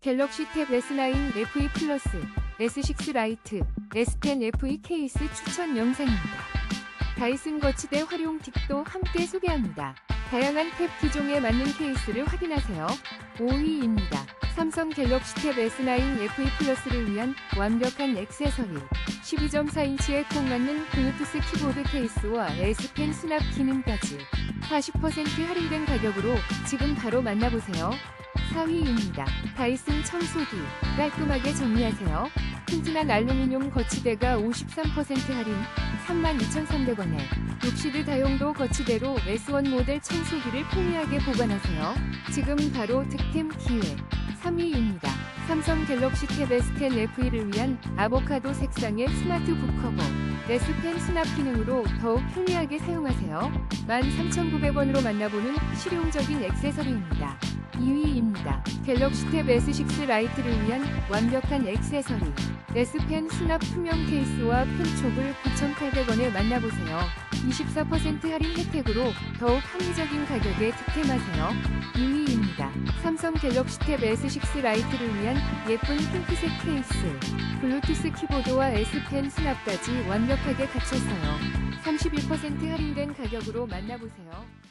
갤럭시 탭 S9 FE 플러스, S6 라이트, S10 FE 케이스 추천 영상입니다. 다이슨 거치대 활용 팁도 함께 소개합니다. 다양한 탭 기종에 맞는 케이스를 확인하세요. 5위입니다. 삼성 갤럭시 탭 S9 FE 플러스를 위한 완벽한 액세서리. 12.4인치에 꼭 맞는 블루투스 키보드 케이스와 S펜 수납 기능까지 40% 할인된 가격으로 지금 바로 만나보세요. 4위입니다. 다이슨 청소기. 깔끔하게 정리하세요. 튼튼한 알루미늄 거치대가 53% 할인 32,300원에 욕시드 다용도 거치대로 S1 모델 청소기를 편리하게 보관하세요. 지금 바로 득템 기회. 3위입니다. 삼성 갤럭시 탭 S10 FE를 위한 아보카도 색상의 스마트 북 커버. S펜 수납 기능으로 더욱 편리하게 사용하세요. 13,900원으로 만나보는 실용적인 액세서리입니다. 2위입니다. 갤럭시 탭 S6 라이트를 위한 완벽한 액세서리. S펜 수납 투명 케이스와 펜촉을 9,800원에 만나보세요. 24% 할인 혜택으로 더욱 합리적인 가격에 득템하세요. 2위입니다. 삼성 갤럭시 탭 S6 라이트를 위한 예쁜 핑크색 케이스. 블루투스 키보드와 S펜 수납까지 완벽하게 갖춰서요. 31% 할인된 가격으로 만나보세요.